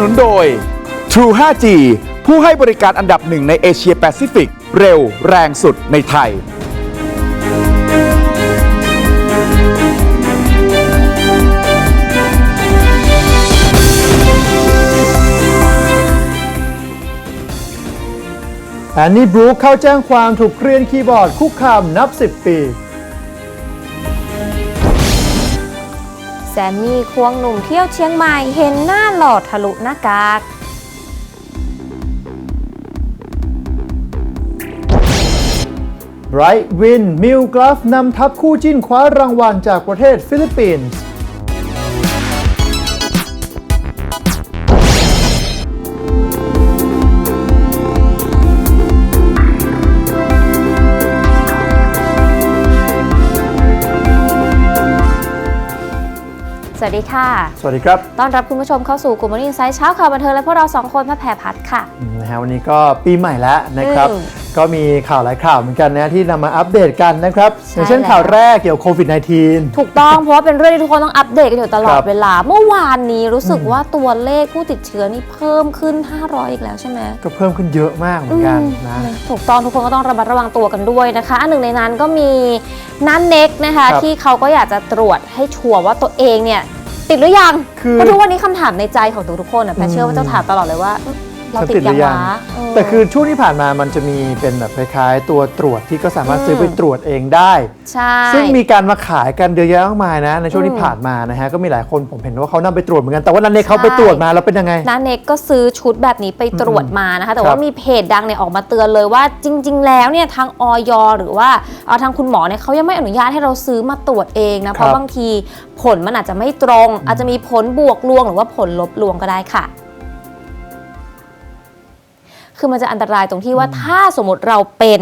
นุนโดย True 5G ผู้ให้บริการอันดับหนึ่งในเอเชียแปซิฟิก เร็วแรงสุดในไทย แอนนี่บรูคเข้าแจ้งความถูกเกรียนคีย์บอร์ดคุกคามนับ 10 ปี แซมมี่ควงหนุ่มเที่ยวเชียงใหม่เห็นหน้าหล่อทะลุหน้ากากไบรท์วินมิลกราฟนำทัพคู่จิ้นคว้ารางวัลจากประเทศฟิลิปปินส์ วัสดีค่ะ สวัสดีครับ ต้อนรับคุณผู้ชมเข้าสู่กลุ่มวันอินไซต์เช้าข่าวบันเทิงและพวกเราสองคนพระแพรพัฒน์ค่ะนะฮะวันนี้ก็ปีใหม่แล้วนะครับอืมก็มีข่าวหลายข่าวเหมือนกันนะที่นำมาอัปเดตกันนะครับใช่อย่างเช่นแล้วข่าวแรกเกี่ยวกับโควิด -19 ถูกต้องเพราะว่าเป็นเรื่องที่ทุกคนต้องอัปเดตกันอยู่ตลอคดรับเวลา เมื่อวานนี้รู้สึกว่าตัวเลขผู้ติดเชื้อนี่เพิ่มขึ้น 500 อีกแล้วใช่ไหมก็เพิ่มขึ้นเยอะมากเหมือนกันนะอืมถูกต้องทุกคนก็ต้องระมัดระวังตัวกันด้วยนะคะอันหนึ่งในนั้นก็มีนันเน็กนะคะครับที่เขาก็อยากจะตรวจให้ชัวร์ว่าตัวเองเนี่ย ติดหรือยังคือ เพราะทุกวันนี้คำถามในใจของทุกๆคนอะแพทย์เชื่อว่าเจ้าถามตลอดเลยว่าอืม เราฉันติติดดหยังรือยังวะเออแต่คือช่วงที่ผ่านมามันจะมีเป็นแบบคล้ายๆตัวตรวจที่ก็สามารถซื้อไปตรวจเองได้ ใช่ ซึ่งมีการมาขายกันเยอะแยะมากมายนะ ในช่วงที่อืมผ่านมานะฮะก็มีหลายคนผมเห็นว่าเขานำไปตรวจเหมือนกันแต่ว่านันเนกเขาใช่ไปตรวจมาแล้วเป็นยังไงน้าเน็กก็ซื้อชุดแบบนี้ไปตรวจมานะคะแต่ครัว่าบมีเพจดังเนี่ยออกมาเตือนเลยว่าจริง ๆ แล้วเนี่ยทางออยหรือว่าเอาทางคุณหมอเนี่ยเขายังไม่อนุญาตให้เราซื้อมาตรวจเองนะเพราะบางทีผลมันอาจจะไม่ตรง อาจจะมีผลบวกลวงหรือว่าผลลบลวงก็ได้ค่ะ คือมันจะอันตรายตรงที่ว่าถ้าสมมติเราเป็น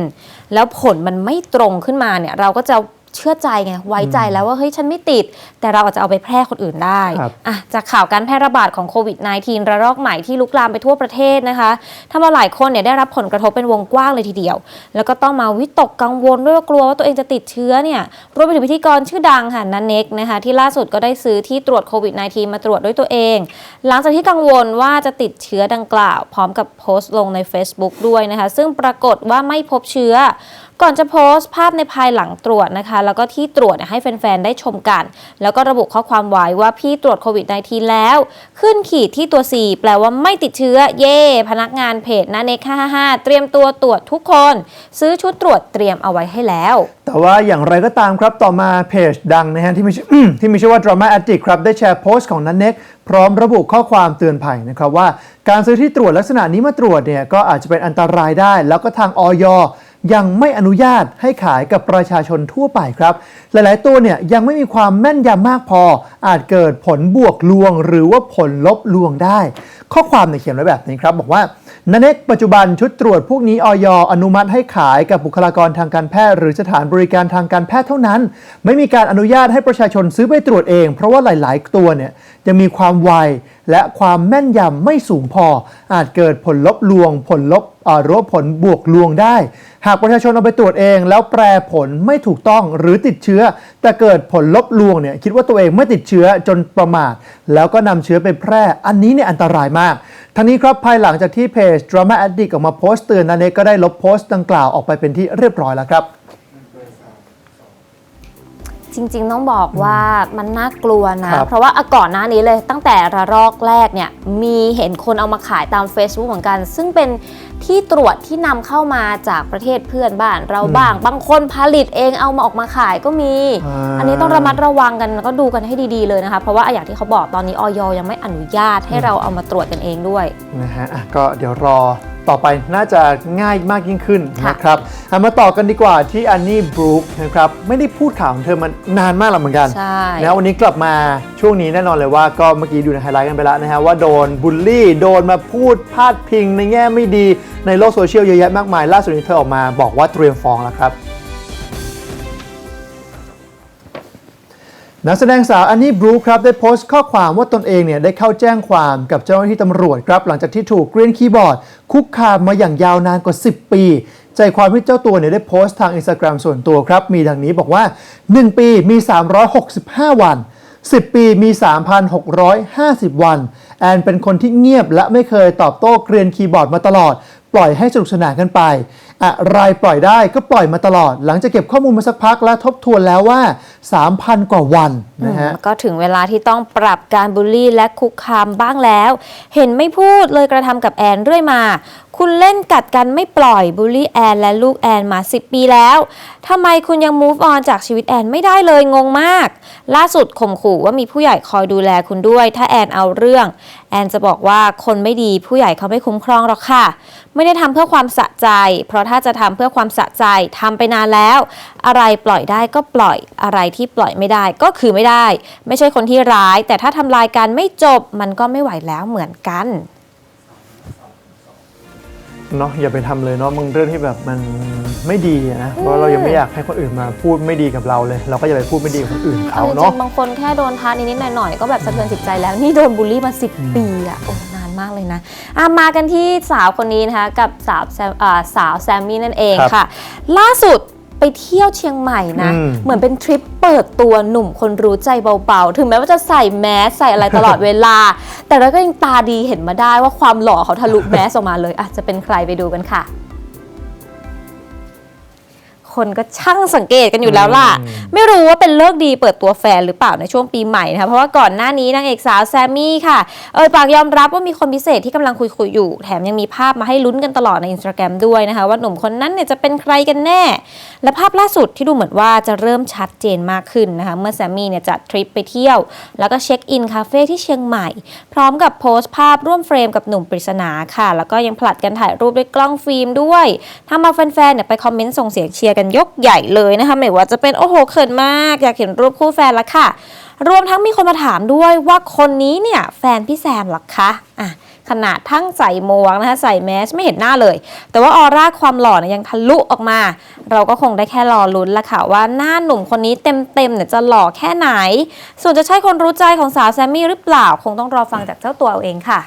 แล้วผลมันไม่ตรงขึ้นมาเนี่ยเราก็จะ เชื่อใจไงไว้ใจแล้วว่าเฮ้ยฉันไม่ติด แต่เราอาจจะเอาไปแพร่คนอื่นได้ครับอะจากข่าวการแพร่ระบาดของโควิด -19 ระลอกใหม่ที่ลุกลามไปทั่วประเทศนะคะทำเอาหลายคนเนี่ยได้รับผลกระทบเป็นวงกว้างเลยทีเดียว แล้วก็ต้องมาวิตกกังวลด้วยว่ากลัวว่าตัวเองจะติดเชื้อเนี่ยรวมไปถึงพิธีกรชื่อดังค่ะนันเน็กนะคะที่ล่าสุดก็ได้ซื้อที่ตรวจโควิด -19 มาตรวจด้วยตัวเอง หลังจากที่กังวลว่าจะติดเชื้อดังกล่าว พร้อมกับโพสต์ลงใน Facebook ด้วยนะคะซึ่งปรากฏว่าไม่พบเชื้อ ก่อนจะโพสต์ภาพในภายหลังตรวจนะคะ แล้วก็ที่ตรวจให้แฟนๆ ได้ชมกัน แล้วก็ระบุข้อความไว้ว่าพี่ตรวจโควิด -19 แล้ว ขึ้นขีดที่ตัว 4 แปลว่าไม่ติดเชื้อ เย่พนักงานเพจนาเน็ก555เตรียมตัวตรวจทุกคน ซื้อชุดตรวจเตรียมเอาไว้ให้แล้ว แต่ว่าอย่างไรก็ตามครับต่อมาเพจดังนะฮะที่มีชื่อที่มีชื่อว่า Drama Addict ครับได้แชร์โพสต์ของนันเน็กพร้อมระบุข้อความเตือนภัยนะครับว่า การซื้อที่ตรวจลักษณะนี้มาตรวจเนี่ยก็อาจจะเป็นอันตรายได้ แล้วก็ทางออย ยังไม่อนุญาตให้ขายกับประชาชนทั่วไปครับ หลายๆ ตัวเนี่ยยังไม่มีความแม่นยำมากพอ อาจเกิดผลบวกลวง หรือว่าผลลบลวงได้ ข้อความเนี่ยเขียนไว้แบบนี้ครับ บอกว่านันเน็กปัจจุบันชุดตรวจพวกนี้ออยอนุมัติให้ขายกับบุคลากรทางการแพทย์ หรือสถานบริการทางการแพทย์เท่านั้น ไม่มีการอนุญาตให้ประชาชนซื้อไปตรวจเอง เพราะว่าหลาย ๆ ตัวเนี่ยยังมีความไว และความแม่นยำไม่สูงพอ อาจเกิดผลลบลวง ผลลบเอ่อหรือว่าผลบวกลวงได้ หากประชาชนเอาไปตรวจเอง แล้วแปรผลไม่ถูกต้องหรือติดเชื้อ แต่เกิดผลลบลวงเนี่ยคิดว่าตัวเองไม่ติดเชื้อจนประมาท แล้วก็นำเชื้อไปแพร่ อันนี้เนี่ยอันตรายมากทั้งนี้ครับ ภายหลังจากที่เพจ Drama Addict ออกมาโพสต์เตือนนันเนกก็ได้ลบโพสต์ดังกล่าวออกไปเป็นที่เรียบร้อยแล้วครับ จริงๆต้องบอกว่ามันน่ากลัวนะ ครับเพราะว่าอะก่อนหน้านี้เลยตั้งแต่ระลอกแรกเนี่ยมีเห็นคนเอามาขายตาม Facebook เหมือนกัน ซึ่งเป็นที่ตรวจที่นำเข้ามาจากประเทศเพื่อนบ้านเราบ้าง บางคนผลิตเองเอามาออกมาขายก็มีอ่าอันนี้ต้องระมัดระวังกันแล้วก็ดูกันให้ดีๆเลยนะคะ เพราะว่าอย่างที่เขาบอกตอนนี้ออยยังไม่อนุญาตให้เราเอามาตรวจกันเองด้วย นะฮะอะก็เดี๋ยวรอ ต่อไปน่าจะง่ายมากยิ่งขึ้นค่ะนะครับเอามาต่อกันดีกว่าที่อันนี่บรูคนะครับไม่ได้พูดข่าวของเธอมานานมากแล้วเหมือนกันใช่นะวันนี้กลับมาช่วงนี้แน่นอนเลยว่าก็เมื่อกี้ดูในไฮไลท์กันไปแล้วนะฮะว่าโดนบูลลี่ โดนมาพูดพาดพิงในแง่ไม่ดีในโลกโซเชียลเยอะแยะมากมาย ล่าสุดนี้เธอออกมาบอกว่าเตรียมฟ้องแล้วครับ นักแสดงสาวอันนี่บรูคครับได้โพสต์ข้อความว่าตนเองเนี่ยได้เข้าแจ้งความกับเจ้าหน้าที่ตำรวจครับ หลังจากที่ถูกเกรียนคีย์บอร์ด คุกคามมาอย่างยาวนานกว่า 10 ปี ใจความที่เจ้าตัวเนี่ยได้โพสต์ทางอินสตาแกรมส่วนตัวครับ มีดังนี้บอกว่า 1 ปีมี 365 วัน 10 ปีมี 3,650 วัน แอนเป็นคนที่เงียบและไม่เคยตอบโต้เกรียนคีย์บอร์ดมาตลอด ปล่อยให้สนุกสนานกันไป อะไรปล่อยได้ก็ปล่อยมาตลอด หลังจากเก็บข้อมูลมาสักพักและทบทวนแล้วว่า 3,000 กว่าวันนะฮะก็ถึงเวลาที่ต้องปรับการบูลลี่และคุกคามบ้างแล้ว เห็นไม่พูดเลยกระทำกับแอนเรื่อยมา คุณเล่นกัดกันไม่ปล่อยบูลลี่แอนและลูกแอนมา 10 ปีแล้วทำไมคุณยัง move on จากชีวิตแอนไม่ได้เลยงงมาก ล่าสุดข่มขู่ว่ามีผู้ใหญ่คอยดูแลคุณด้วย ถ้าแอนเอาเรื่อง แอนจะบอกว่าคนไม่ดีผู้ใหญ่เขาไม่คุ้มครองหรอกค่ะ ไม่ได้ทำเพื่อความสะใจ เพราะถ้าจะทำเพื่อความสะใจทำไปนานแล้ว อะไรปล่อยได้ก็ปล่อยอะไรที่ปล่อยไม่ได้ก็คือไม่ได้ ไม่ใช่คนที่ร้าย แต่ถ้าทำลายกันไม่จบมันก็ไม่ไหวแล้วเหมือนกัน เนาะอย่าไปทำเลยเนาะมึงเรื่องที่แบบมันไม่ดีอะนะเพราะเรายังไม่อยากให้คนอื่นมาพูดไม่ดีกับเราเลย เราก็อย่าไปพูดไม่ดีกับคนอื่นเขาเอาจริเนาะงๆบางคนแค่โดนท้านิดๆหน่อยๆก็แบบสะเทือนจิตใจแล้วนี่โดนบูลลี่มา 10 ปีอะโอ้นานมากเลยนะอะมากันที่สาวคนนี้นะคะกับสาวแซมอ่าสาวแซมมี่นั่นเองครับค่ะ ล่าสุด ไปเที่ยวเชียงใหม่นะ อืม เหมือนเป็นทริปเปิดตัวหนุ่มคนรู้ใจเบาๆ ถึงแม้ว่าจะใส่แมสใส่อะไรตลอดเวลา แต่เราก็ยังตาดีเห็นมาได้ว่าความหล่อเขาทะลุแมสออกมาเลยอะจะเป็นใครไปดูกันค่ะ คนก็ช่างสังเกตกันอยู่แล้วล่ะ ไม่รู้ว่าเป็นเลิกดีเปิดตัวแฟนหรือเปล่าในช่วงปีใหม่นะคะเพราะว่าก่อนหน้านี้นางเอกสาวแซมมี่ค่ะเอ่ยปากยอมรับว่ามีคนพิเศษที่กำลังคุยคุยๆอยู่ แถมยังมีภาพมาให้ลุ้นกันตลอดในอินสตาแกรมด้วยนะคะ ว่าหนุ่มคนนั้นเนี่ยจะเป็นใครกันแน่ และภาพล่าสุดที่ดูเหมือนว่าจะเริ่มชัดเจนมากขึ้นนะคะเมื่อแซมมี่เนี่ยจัดทริปไปเที่ยว แล้วก็เช็คอินคาเฟ่ที่เชียงใหม่ พร้อมกับโพสต์ภาพร่วมเฟรมกับหนุ่มปริศนาค่ะ แล้วก็ยังผลัดกันถ่ายรูปด้วยกล้องฟิล์มด้วยทำเอาแฟนๆเนี่ยไปคอมเมนต์ส่งเสียงเชียร์กันยกใหญ่เลยนะคะไม่ว่าจะเป็นโอ้โหเขินมาก อยากเห็นรูปคู่แฟนละค่ะ รวมทั้งมีคนมาถามด้วยว่าคนนี้เนี่ยแฟนพี่แซมหรอคะอะขนาดทั้งใส่หมวกนะคะใส่แมสไม่เห็นหน้าเลย แต่ว่าออร่าความหล่อเนี่ยยังทะลุออกมา เราก็คงได้แค่รอลุ้นละค่ะว่าหน้าหนุ่มคนนี้เต็มๆเนี่ยจะหล่อแค่ไหน ส่วนจะใช่คนรู้ใจของสาวแซมมี่หรือเปล่า คงต้องรอฟังจากเจ้าตัวเอาเองค่ะ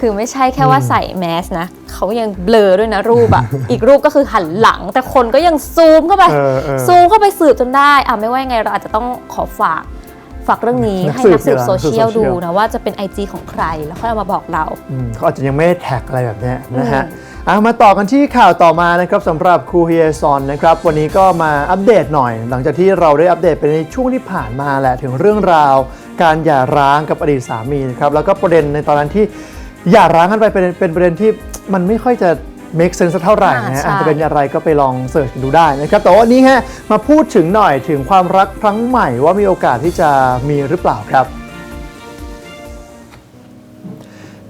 คือไม่ใช่แค่ว่าใส่แมสนะเขายังเบลอด้วยนะรูปอะอีกรูปก็คือหันหลัง แต่คนก็ยังซูมเข้าไปเออเออซูมเข้าไปสืบจนได้อะไม่ว่ายังไงเราอาจจะต้องขอฝากฝากเรื่องนี้นักให้สืบนักสืบดีกว่าโซเชียลนักสืบโซเชีดูยลนะว่าจะเป็น IG ของใครแล้วค่อยเอามาบอกเราอืมเขาอาจจะยังไม่ได้แท็กอะไรแบบเนี้ยนะฮะอืมเอามาต่อกันที่ข่าวต่อมานะครับสำหรับครูเฮียซอนนะครับวันนี้ก็มาอัปเดตหน่อย หลังจากที่เราได้อัปเดตไปในช่วงที่ผ่านมาแหละถึงเรื่องราว การหย่าร้างกับอดีตสามีนะครับแล้วก็ประเด็นในตอนนั้นที่ หย่าร้างกันไปเป็นเป็นประเด็นที่มันไม่ค่อยจะ make sense สักเท่าไหร่นะฮะอ่าใช่ อาจจะเป็นอะไรก็ไปลองเสิร์ชกันดูได้นะครับ แต่ว่าวันนี้ฮะมาพูดถึงหน่อยถึงความรักครั้งใหม่ว่ามีโอกาสที่จะมีหรือเปล่าครับ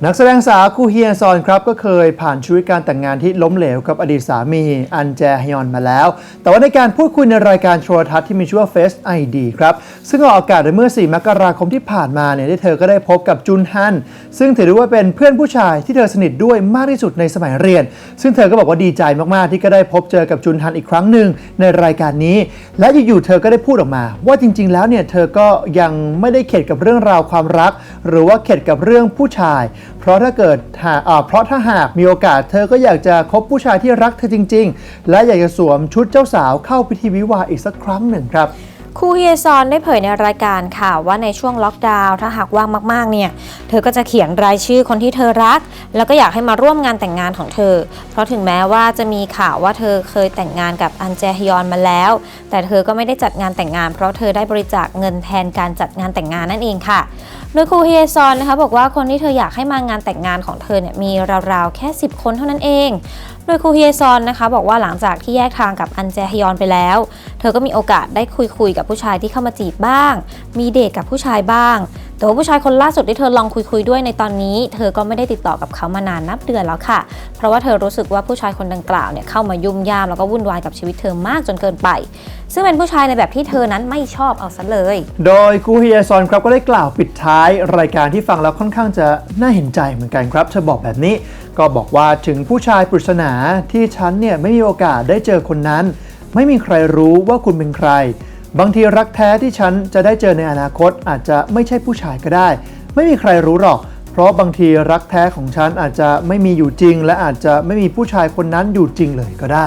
นักแสดงสาวคูเฮียซอนครับก็เคยผ่านชีวิตการแต่งงานที่ล้มเหลวกับอดีตสามี อันแจฮยอนมาแล้ว แต่ว่าในการพูดคุยในรายการโทรทัศน์ที่มีชื่อว่า Face ID ครับซึ่งออกอากาศในเมื่อ 4 มกราคมที่ผ่านมาเนี่ยเธอก็ได้พบกับจุนฮัน ซึ่งถือได้ว่าเป็นเพื่อนผู้ชายที่เธอสนิทด้วยมากที่สุดในสมัยเรียน ซึ่งเธอก็บอกว่าดีใจมากๆที่ก็ได้พบเจอกับจุนฮันอีกครั้งหนึ่งในรายการนี้ และอยู่ๆเธอก็ได้พูดออกมา ว่าจริง ๆ แล้วเนี่ยเธอก็ยังไม่ได้เข็ดกับเรื่องราวความรัก หรือว่าเข็ดกับเรื่องผู้ชายเพราะถ้าเกิดหาอ่าเพราะถ้าหากมีโอกาสเธอก็อยากจะคบผู้ชายที่รักเธอจริง ๆ และอยากจะสวมชุดเจ้าสาวเข้าพิธีวิวาอีกสักครั้งหนึ่งครับครูเฮียซอนได้เผยในรายการค่ะว่าในช่วงล็อกดาวน์ถ้าหากว่างมากๆเนี่ย เธอก็จะเขียนรายชื่อคนที่เธอรัก แล้วก็อยากให้มาร่วมงานแต่งงานของเธอ เพราะถึงแม้ว่าจะมีข่าวว่าเธอเคยแต่งงานกับอันเจฮยอนมาแล้ว แต่เธอก็ไม่ได้จัดงานแต่งงาน เพราะเธอได้บริจาคเงินแทนการจัดงานแต่งงานนั่นเองค่ะ โดยครูเฮยซอนนะคะบอกว่าคนที่เธออยากให้มางานแต่งงานของเธอเนี่ยมีราวๆแค่ 10 คนเท่านั้นเอง โดยครูเฮยซอนนะคะบอกว่าหลังจากที่แยกทางกับอันแจฮยอนไปแล้ว เธอก็มีโอกาสได้คุยคุยๆกับผู้ชายที่เข้ามาจีบบ้าง มีเดทกับผู้ชายบ้าง แต่ว่าผู้ชายคนล่าสุดที่เธอลองคุยๆด้วยในตอนนี้ เธอก็ไม่ได้ติดต่อกับเขามานานนับเดือนแล้วค่ะ เพราะว่าเธอรู้สึกว่าผู้ชายคนดังกล่าวเนี่ยเข้ามายุ่มย่ามแล้วก็วุ่นวายกับชีวิตเธอมากจนเกินไป ซึ่งเป็นผู้ชายในแบบที่เธอนั้นไม่ชอบเอาซะเลย โดยกูฮียซอนครับก็ได้กล่าวปิดท้ายรายการที่ฟังแล้วค่อนข้างจะน่าเห็นใจเหมือนกันครับ เธอบอกแบบนี้ ก็บอกว่าถึงผู้ชายปริศนาที่ฉันเนี่ยไม่มีโอกาสได้เจอคนนั้น ไม่มีใครรู้ว่าคุณเป็นใคร บางทีรักแท้ที่ฉันจะได้เจอในอนาคตอาจจะไม่ใช่ผู้ชายก็ได้ ไม่มีใครรู้หรอก เพราะบางทีรักแท้ของฉันอาจจะไม่มีอยู่จริง และอาจจะไม่มีผู้ชายคนนั้นอยู่จริงเลยก็ได้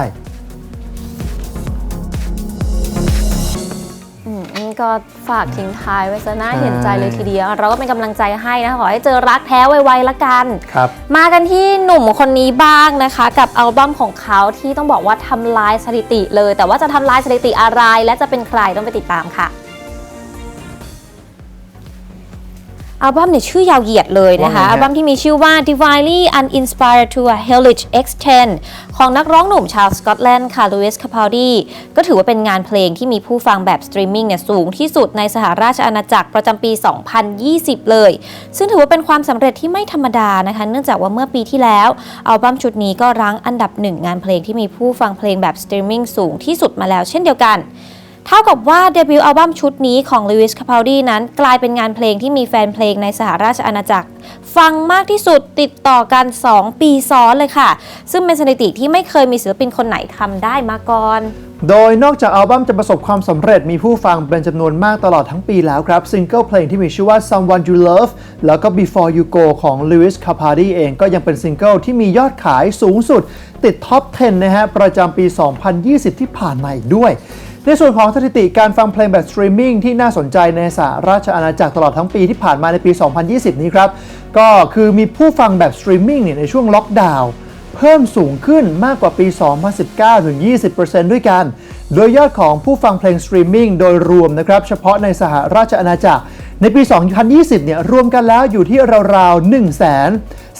ก็ฝากทิ้งท้ายไว้ซะน่าใช่เห็นใจเลยทีเดียว เราก็เป็นกำลังใจให้นะคะขอให้เจอรักแท้ไวๆละกันครับมากันที่หนุ่มคนนี้บ้างนะคะ กับอัลบั้มของเขาที่ต้องบอกว่าทำลายสถิติเลย แต่ว่าจะทำลายสถิติอะไร และจะเป็นใครต้องไปติดตามค่ะ อัลบั้มเนี่ยชื่อยาวเหยียดเลยนะคะว่าไงฮะอัลบั้มที่มีชื่อว่า Divinely Uninspired to a Hellish Extent ของนักร้องหนุ่มชาวสกอตแลนด์ค่ะ Lewis Capaldi ก็ถือว่าเป็นงานเพลงที่มีผู้ฟังแบบสตรีมมิ่งเนี่ยสูงที่สุดในสหราชอาณาจักรประจำปี 2020 เลย ซึ่งถือว่าเป็นความสำเร็จที่ไม่ธรรมดานะคะ เนื่องจากว่าเมื่อปีที่แล้วอัลบั้มชุดนี้ก็รั้งอันดับหนึ่งงานเพลงที่มีผู้ฟังเพลงแบบสตรีมมิ่งสูงที่สุดมาแล้วเช่นเดียวกัน เท่ากับว่าเดบิวต์อัลบั้มชุดนี้ของ Lewis Capaldi นั้น กลายเป็นงานเพลงที่มีแฟนเพลงในสหราชอาณาจักร ฟังมากที่สุดติดต่อกัน 2 ปีซ้อนเลยค่ะ ซึ่งเป็นสถิติที่ไม่เคยมีศิลปินคนไหนทำได้มาก่อนโดยนอกจากอัลบั้มจะประสบความสำเร็จมีผู้ฟังเป็นจำนวนมากตลอดทั้งปีแล้วครับ ซิงเกิลเพลงที่มีชื่อว่า Someone You Love แล้วก็ Before You Go ของ Lewis Capaldi เองก็ยังเป็นซิงเกิลที่มียอดขายสูงสุด ติดท็อป 10 นะฮะ ประจำปี 2020 ที่ผ่านมาอีกด้วย ในส่วนของสถิติการฟังเพลงแบบสตรีมมิ่งที่น่าสนใจในสหราชอาณาจักรตลอดทั้งปีที่ผ่านมาในปี 2020 นี้ครับ ก็คือมีผู้ฟังแบบสตรีมมิ่งเนี่ยในช่วงล็อกดาวน์เพิ่มสูงขึ้นมากกว่าปี 2019 ถึง 20%ด้วยกัน โดยยอดของผู้ฟังเพลงสตรีมมิ่งโดยรวมนะครับ เฉพาะในสหราชอาณาจักร ในปี 2020 เนี่ยรวมกันแล้วอยู่ที่ราวๆ 1 3 9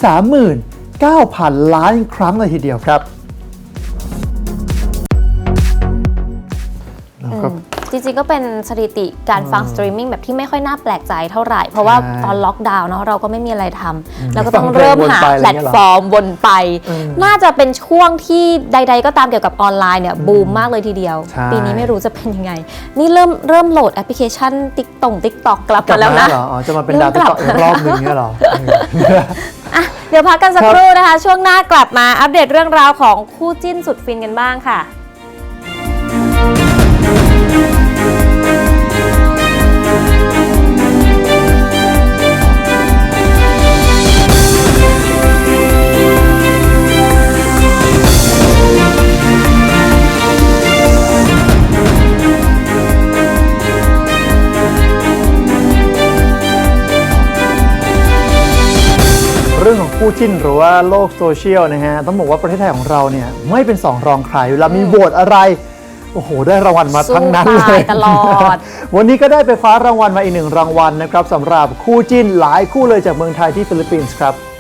0 0 0 ล้านครั้งเลยทีเดียวครับ ริงๆก็เป็นสถิติการฟังสตรีมมิ่งแบบที่ไม่ค่อยน่าแปลกใจเท่าไหร่ เพราะว่าใช่ตอนล็อกดาวน์เนาะเราก็ไม่มีอะไรทำแล้วก็ต้องฟังเพลงเริ่มหาวนไปอะไรแพลเงี้ตยเหรอฟอร์มวนไปเออน่าจะเป็นช่วงที่ใด ๆ ก็ตามเกี่ยวกับออนไลน์เนี่ยบูมมากเลยทีเดียวใช่ปีนี้ไม่รู้จะเป็นยังไง นี่เริ่มเริ่มโหลดแอปพลิเคชันติ๊กต่งติ๊กตอกกลับกลัมาบแล้วมานะเหรออ๋อจะมาเป็นเริ่ดาวมติ๊กกลัต็อบกอีกรอบหนึ่งเนี่ยเหรออะเดี๋ยวพักกันสักครับครู่นะคะ ช่วงหน้ากลับมาอัปเดตเรื่องราวของคู่จิ้นสุดฟินกันบ้างค่ะ จิ้น หรือว่าโลกโซเชียลนะฮะ ต้องบอกว่าประเทศไทยของเราเนี่ย ไม่เป็นสองรองใครเวลามีโหวตอะไร โอ้โห ได้รางวัลมาทั้งนั้นสู้เลตายยตลอด วันนี้ก็ได้ไปคว้ารางวัลมาอีกหนึ่งรางวัลนะครับสำหรับคู่จิ้นหลายคู่เลยจากเมืองไทยที่ฟิลิปปินส์ครับอะ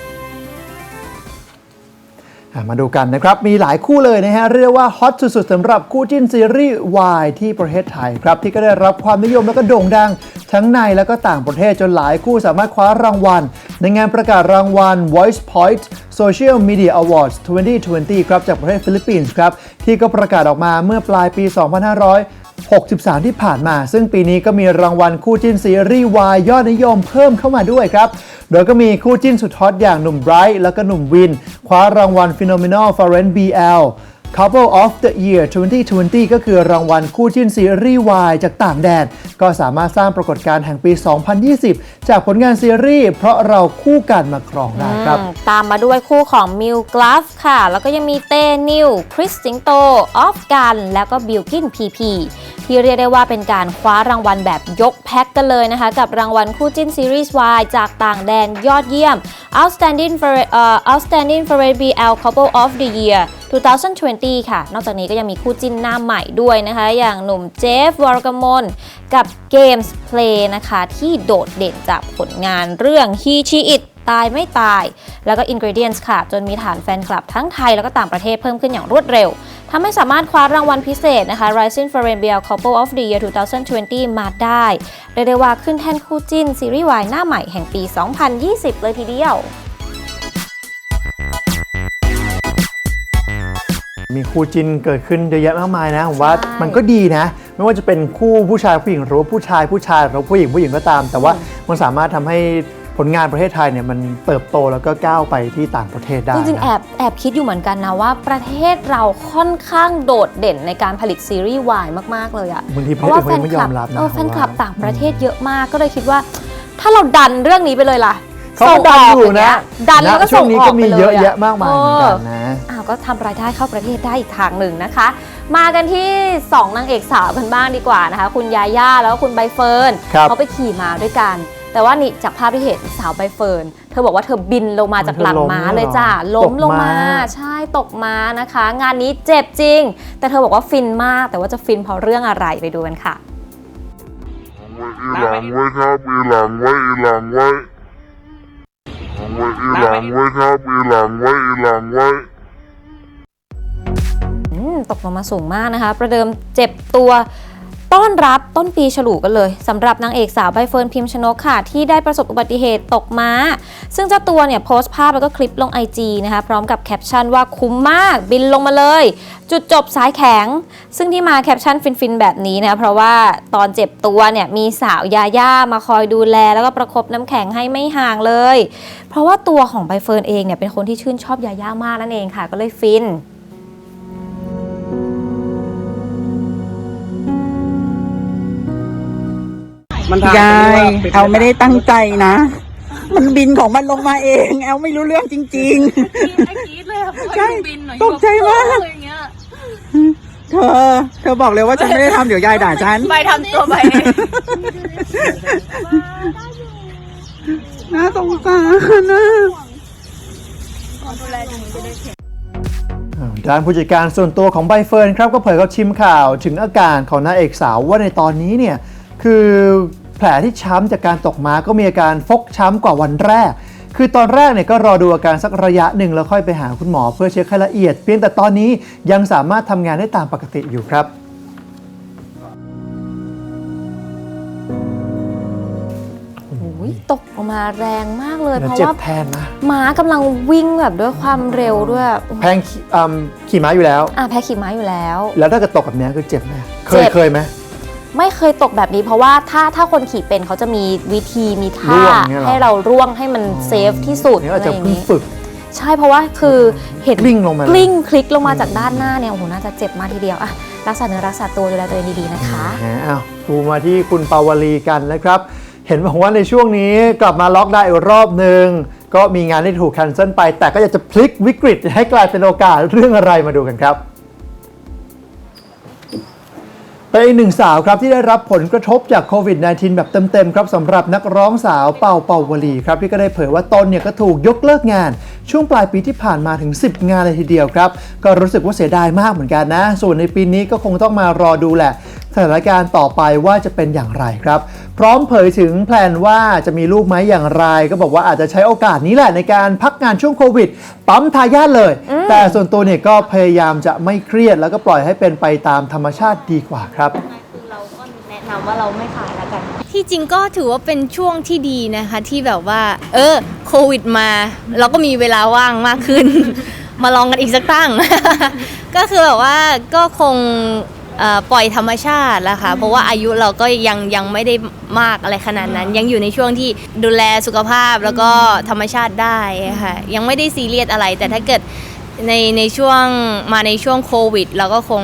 มาดูกันนะครับ มีหลายคู่เลยนะฮะ เรียกว่าฮอตสุดๆสำหรับคู่จิ้นซีรีส์วายที่ประเทศไทยครับ ที่ก็ได้รับความนิยมแล้วก็โด่งดัง ทั้งในแล้วก็ต่างประเทศจนหลายคู่สามารถคว้ารางวัล ในงานประกาศรางวัล Voice Point Social Media Awards 2020 ครับ จากประเทศฟิลิปปินส์ครับ ที่ก็ประกาศออกมาเมื่อปลายปี 2500 63 ที่ผ่านมา ซึ่งปีนี้ก็มีรางวัลคู่จิ้นซีรีส์วายยอดนิยมเพิ่มเข้ามาด้วยครับ โดยก็มีคู่จิ้นสุดฮอตอย่างหนุ่มไบรท์แล้วก็หนุ่มวิน คว้ารางวัล Phenomenal Foreign BL Couple of the Year 2020 ก็คือรางวัลคู่จิ้นซีรีส์วายจากต่างแดน ก็สามารถสร้างปรากฏการณ์แห่งปี 2020 จากผลงานซีรีส์ เพราะเราคู่กันมาครองได้ครับ ตามมาด้วยคู่ของมิลกลาฟค่ะ แล้วก็ยังมีเต้นิว คริสสิงโต ออฟกัน แล้วก็บิลกินพีพีที่เรียกได้ว่าเป็นการคว้ารางวัลแบบยกแพ็กกันเลยนะคะ กับรางวัลคู่จิ้นซีรีส์วายจากต่างแดนยอดเยี่ยม Outstanding for uh, Outstanding for BL Couple of the Year 2020 ค่ะ นอกจากนี้ก็ยังมีคู่จิ้นหน้าใหม่ด้วยนะคะ อย่างหนุ่มเจฟวรกมลกับเกมส์เพลย์นะคะ ที่โดดเด่นจากผลงานเรื่อง He She It ตายไม่ตาย แล้วก็ Ingredients ค่ะ จนมีฐานแฟนคลับทั้งไทยแล้วก็ต่างประเทศเพิ่มขึ้นอย่างรวดเร็วทำให้สามารถคว้ารางวัลพิเศษนะคะ Rising Foreign BL Couple of the Year 2020 มาได้เรียกได้ว่าขึ้นแท่นคู่จิ้นซีรีส์วายหน้าใหม่แห่งปี 2020 เลยทีเดียว มีคู่จิ้นเกิดขึ้นเยอะแยะมากมายนะผมว่าใช่ มันก็ดีนะ ไม่ว่าจะเป็นคู่ผู้ชายผู้หญิงหรือว่าผู้ชายผู้ชายหรือผู้หญิงผู้หญิงก็ตาม แต่ว่ามันสามารถทำให้ผลงานประเทศไทยเนี่ยมันเติบโตแล้วก็ก้าวไปที่ต่างประเทศได้จริงๆ นะ แอบแอบคิดอยู่เหมือนกันนะว่าประเทศเราค่อนข้างโดดเด่นในการผลิตซีรีส์วายมากๆ เลยอะบางทีเพราะว่าประแฟเทศนอื่นเขายังไม่คยลัอมรับนะเออแฟนคลับผมว่า ต่างประเทศเยอะมากก็เลยคิดว่า ถ้าเราดันเรื่องนี้ไปเลยล่ะ เขาก็ดันอยู่นะดันแล้วก็ช่ส่วงงนี้ออก็กไปมีเลยเยอะแยะมากมายเหมือนกันเออนะอ้าวก็ทำรายได้เข้าประเทศได้อีกทางหนึ่งนะคะ มากันที่ 2 นางเอกสาวกันบ้างดีกว่านะคะ คุณยาย่าแล้วก็คุณใบเฟิร์นครับเขาไปขี่ม้าด้วยกัน แต่ว่านี่จากภาพที่เห็นสาวใบเฟิร์นเธอบอกว่าเธอบินลงมาจากหลังม้าเลยจ้ะล้ล้มมเหรอลงมาตกม้าใช่ตกม้านะคะ งานนี้เจ็บจริง แต่เธอบอกว่าฟินมาก แต่ว่าจะฟินเพราะเรื่องอะไรไปดูกันค่ะอีหลังไว้ครับอีหลังไว้อีหลังไว้ ไว้อีหลังไว้ครับอีหลังไว้อีหลังไว้ตกลงมาสูงมากนะคะ ประเดิมเจ็บตัว ต้อนรับต้นปีฉลูกันเลยสำหรับนางเอกสาวใบเฟิร์นพิมพ์ชนกค่ะ ที่ได้ประสบอุบัติเหตุตกม้า ซึ่งเจ้าตัวเนี่ยโพสต์ภาพแล้วก็คลิปลง IG นะคะพร้อมกับแคปชั่นว่าคุ้มมากบินลงมาเลย จุดจบสายแข็ง ซึ่งที่มาแคปชั่นฟินๆ แบบนี้นะเพราะว่าตอนเจ็บตัวเนี่ยมีสาวยาย่ามาคอยดูแล แล้วก็ประคบน้ำแข็งให้ไม่ห่างเลย เพราะว่าตัวของใบเฟิร์นเองเนี่ยเป็นคนที่ชื่นชอบยาย่ามากนั่นเองค่ะ ก็เลยฟิน ยายแอลไม่ได้ตั้งใจนะ มันบินของมันลงมาเอง แอลไม่รู้เรื่องจริง ไอ้กรีดเลยอะใช่บินหน่อยตกใจมาก อะไรอย่างเงี้ยๆ เธอ เธอบอกเลยว่าฉันไม่ได้ทำเดี๋ยวยายด่าฉันไปทำตัวไปเองน่าสงสารนะอ่าด้านผู้จัดการส่วนตัวของใบเฟิร์นครับก็เผยกับชิมข่าวถึงอาการของนางเอกสาวว่าในตอนนี้เนี่ยคือ แผลที่ช้ำจากการตกม้าก็มีอาการฟกช้ำกว่าวันแรก คือตอนแรกเนี่ยก็รอดูอาการสักระยะหนึ่งแล้วค่อยไปหาคุณหมอเพื่อเช็คให้ละเอียด เพียงแต่ตอนนี้ยังสามารถทำงานได้ตามปกติอยู่ครับโอ้ยตกออกมาแรงมากเลยแล้วเพราะเจ็บว่าแทนนะม้ากำลังวิ่งแบบด้วยความเร็วด้วย แพงขี่อืมขี่ม้าอยู่แล้ว อะแพ้ขี่ม้าอยู่แล้ว แล้วถ้าเกิดตกแบบเนี้ยคือเจ็บไหมเคเจ็ยบเคยไหม ไม่เคยตกแบบนี้เพราะว่าถ้าถ้าคนขี่เป็นเขาจะมีวิธีมีท่าร่วงเนี่ยเหรอ ให้เราร่วงให้มันเซฟที่สุดนี่อะอาจไรจะอย่างเพิ่งนี้ ฝึก ใช่เพราะว่าคือเห็นกลิ้งลงมาเลย กลิ้งคลิกลงมาจากด้านหน้าเนี่ยโอ้โหน่าจะเจ็บมากทีเดียวอะรักษาเนื้อรักษาตัวดูแลตัวเองดีๆนะคะ นะอ้าวดูมาที่คุณปาวลีกันนะครับ เห็นบอกว่าในช่วงนี้กลับมาล็อกดาวน์อีกรอบหนึ่งก็มีงานที่ถูกแคนเซิลไป แต่ก็อยากจะพลิกวิกฤตให้กลายเป็นโอกาสเรื่องอะไรมาดูกันครับ เป็นอีกหนึ่งสาวครับที่ได้รับผลกระทบจากโควิด -19 แบบเต็มๆครับสำหรับนักร้องสาวเป่าเป่าวลีครับที่ก็ได้เผยว่าตนเนี่ยก็ถูกยกเลิกงาน ช่วงปลายปีที่ผ่านมาถึง 10 งานเลยทีเดียวครับ ก็รู้สึกว่าเสียดายมากเหมือนกันนะ ส่วนในปีนี้ก็คงต้องมารอดูแหละ สถานการณ์ต่อไปว่าจะเป็นอย่างไรครับ พร้อมเผยถึงแพลนว่าจะมีลูกไหมอย่างไร ก็บอกว่าอาจจะใช้โอกาสนี้แหละในการพักงานช่วงโควิด ปั๊มทายาทเลย แต่ส่วนตัวเนี่ยก็พยายามจะไม่เครียด แล้วก็ปล่อยให้เป็นไปตามธรรมชาติดีกว่าครับเราก็แนะนำว่าเราไม่ขายแล้วกัน ที่จริงก็ถือว่าเป็นช่วงที่ดีนะคะที่แบบว่า เออโควิดมา เราก็มีเวลาว่างมากขึ้น มาลองกันอีกสักตั้ง ก็คือแบบว่าก็คงเอ่อ ปล่อยธรรมชาติแล้วค่ะเพราะว่าอายุเราก็ยังยังไม่ได้มากอะไรขนาดนั้น ยังอยู่ในช่วงที่ดูแลสุขภาพแล้วก็ธรรมชาติได้ค่ะยังไม่ได้ซีเรียสอะไร แต่ถ้าเกิดในในช่วงมาในช่วงโควิดเราก็คง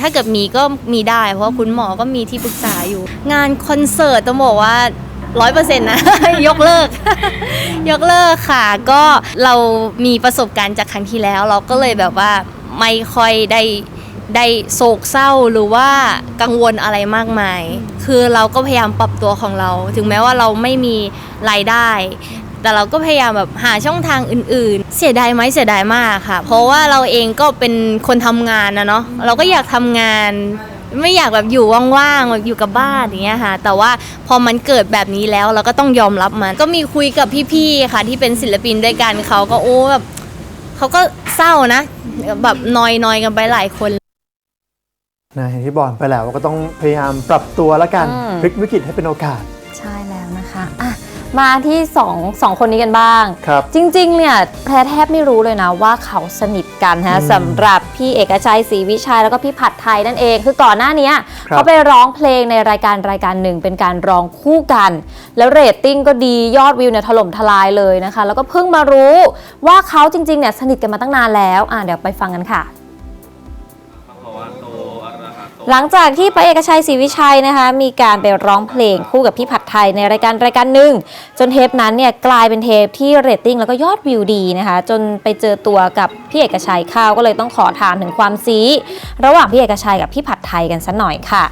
ถ้าเกิดมีก็มีได้ เพราะว่าคุณหมอก็มีที่ปรึกษาอยู่ งานคอนเสิร์ตต้องบอกว่าร้อยเปอร์เซ็นต์นะ ยกเลิก ยกเลิกค่ะ ก็เรามีประสบการณ์จากครั้งที่แล้ว เราก็เลยแบบว่าไม่ค่อยได้ ได้โศกเศร้าหรือว่ากังวลอะไรมากมาย คือเราก็พยายามปรับตัวของเรา ถึงแม้ว่าเราไม่มีรายได้ แต่เราก็พยายามแบบหาช่องทางอื่น ๆ เสียดายไหมเสียดายมากค่ะ เพราะว่าเราเองก็เป็นคนทำงานนะเนาะเราก็อยากทำงานไม่อยากแบบอยู่ว่างๆแบบอยู่กับบ้านอย่างเงี้ยค่ะ แต่ว่าพอมันเกิดแบบนี้แล้วเราก็ต้องยอมรับมัน ก็มีคุยกับพี่ๆค่ะ ที่เป็นศิลปินด้วยกันเขาก็โอ้แบบเขาก็เศร้านะแบบนอยๆกันไปหลายคน นะอย่างที่บอกไปแล้วว่าก็ต้องพยายามปรับตัวแล้วกันอืม พลิกวิกฤตให้เป็นโอกาสใช่แล้วนะคะอะมาที่สองสองคนนี้กันบ้าง ครับ จริงๆ เนี่ยแพรแทบไม่รู้เลยนะว่าเขาสนิทกันฮะอืมสำหรับพี่เอกชัยศรีวิชัยแล้วก็พี่ผัดไทยนั่นเอง คือก่อนหน้าเนี้ยครับ เขาไปร้องเพลงในรายการรายการหนึ่งเป็นการร้องคู่กัน แล้วเรตติ้งก็ดียอดวิวเนี่ยถล่มทลายเลยนะคะ แล้วก็เพิ่งมารู้ว่าเขาจริงๆ เนี่ยสนิทกันมาตั้งนานแล้วอะเดี๋ยวไปฟังกันค่ะ หลังจากที่พระเอกชัยศรีวิชัยนะคะมีการไปร้องเพลงคู่กับพี่ผัดไทยในรายการรายการหนึ่งจนเทปนั้นเนี่ยกลายเป็นเทปที่เรตติ้งแล้วก็ยอดวิวดีนะคะจนไปเจอตัวกับพี่เอกชัยเข้าก็เลยต้องขอถามถึงความซี ระหว่างพี่เอกชัยกับพี่ผัดไทยกันสักหน่อยค่ะ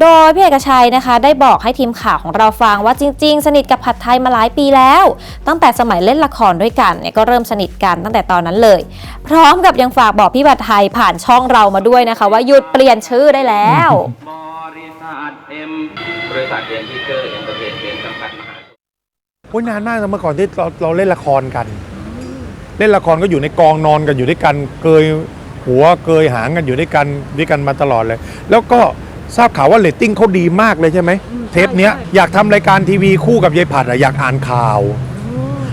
โดยพี่เอกชัยนะคะ ได้บอกให้ทีมข่าวของเราฟังว่าจริง ๆ สนิทกับผัดไทยมาหลายปีแล้ว ตั้งแต่สมัยเล่นละครด้วยกันเนี่ยก็เริ่มสนิทกันตั้งแต่ตอนนั้นเลย พร้อมกับยังฝากบอกพี่ผัดไทยผ่านช่องเรามาด้วยนะคะ ว่าหยุดเปลี่ยนชื่อได้แล้ว บริษัทเอ็มบริษัทเอ็มพิเกอร์เอ็นเตอร์เทนเมนต์จำกัดมหาชน โอ้ยนานมากนะเมื่อก่อนที่เราเราเล่นละครกัน เล่นละครก็อยู่ในกองนอนกันอยู่ด้วยกัน เกยหัวเกยหางกันอยู่ด้วยกันด้วยกันมาตลอดเลย แล้วก็ ทราบข่าวว่าเรตติ้งเขาดีมากเลยใช่ไหมเทปเนี้ยอยากทำรายการทีวีคู่กับยายผัดอะอยากอ่านข่าว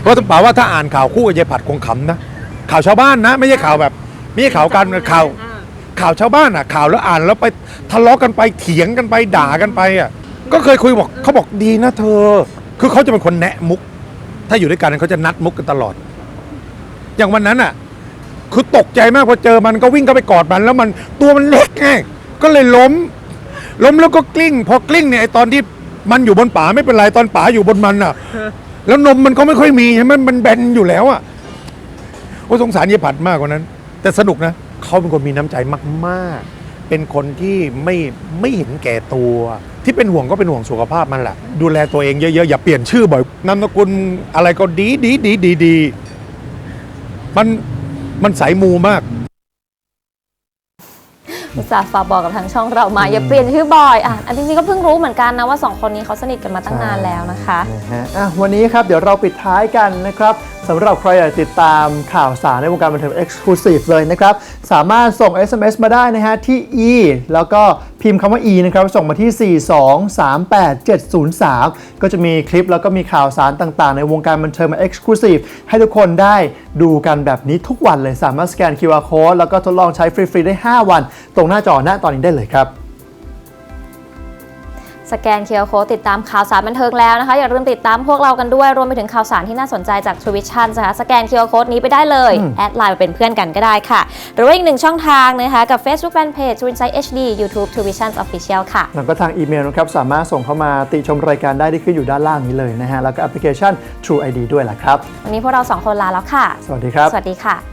เพราะป๋าว่าถ้าอ่านข่าวคู่กับยายผัดคงขำนะข่าวชาวบ้านนะ ไม่ใช่ข่าวแบบไม่ใช่ข่าวการข่าวข่าวชาวบ้านอะข่าวแล้วอ่านแล้วไปทะเลาะกันไปเถียงกันไปด่ากันไปอะก็เคยคุยบอกเขาบอกดีนะเธอ คือเขาจะเป็นคนแนะมุก ถ้าอยู่ด้วยกันเขาจะนัดมุกกันตลอด อย่างวันนั้นอะ คือตกใจมากพอเจอมันก็วิ่งเข้าไปกอดมัน แล้วมันตัวมันเล็กไงก็เลยล้ม ล้มแล้วก็กลิ้ง พอกลิ้งเนี่ยไอตอนที่มันอยู่บนป่าไม่เป็นไรตอนป่าอยู่บนมันอะ แล้วนมมันก็ไม่ค่อยมีใช่ไหมมันแบนอยู่แล้วอะโอ้สงสารเยายผัดมากกว่านั้น แต่สนุกนะเขาเป็นคนมีน้ำใจมากๆ เป็นคนที่ไม่ไม่เห็นแก่ตัว ที่เป็นห่วงก็เป็นห่วงสุขภาพมันแหละ ดูแลตัวเองเยอะๆ อย่าเปลี่ยนชื่อบ่อยนามสกุลอะไรก็ดีดีดีดีดีมันมันสายมูมาก อุตส่าห์ฝากบอกกับทางช่องเรามา อย่าเปลี่ยนชื่อบ่อยอะอันจริงๆก็เพิ่งรู้เหมือนกันนะว่าสองคนนี้เขาสนิทกันมาตั้งนานแล้วนะคะ นะฮะอะวันนี้ครับ เดี๋ยวเราปิดท้ายกันนะครับสำหรับใครอยากติดตามข่าวสารในวงการบันเทิง Exclusive เลยนะครับ สามารถส่ง SMS มาได้นะฮะ ที่ e แล้วก็ พิมพ์คำว่า e นะครับ ส่งมาที่ 4238703 ก็จะมีคลิปแล้วก็มีข่าวสารต่างๆ ในวงการบันเทิงมา Exclusive ให้ทุกคนได้ดูกันแบบนี้ทุกวันเลยสามารถสแกน QR Code แล้วก็ทดลองใช้ฟรีๆได้ 5 วัน ตรงหน้าจอหน้าตอนนี้ได้เลยครับ สแกนเคอร์โคติดตามข่าวสารบันเทิงแล้วนะคะ อย่าลืมติดตามพวกเรากันด้วย รวมไปถึงข่าวสารที่น่าสนใจจากทวิชชั่นนะคะ สแกนเคอร์โคดนี้ไปได้เลย แอดไลน์มาเป็นเพื่อนกันก็ได้ค่ะ หรือว่าอีกหนึ่งช่องทางนะคะ กับ Facebook Fanpage t w i n s i d e HD YouTube t w i s i o n Official ค่ะ แล้วก็ทางอีเมลนะครับ สามารถส่งเข้ามาติชมรายการได้ที่ขึ้นอยู่ด้านล่างนี้เลยนะฮะแล้วก็แอปพลิเคชัน True ID ด้วยล่ะครับวันนี้พวกเราสองคนลาแล้วค่ะ สวัสดีครับ สวัสดีค่ะ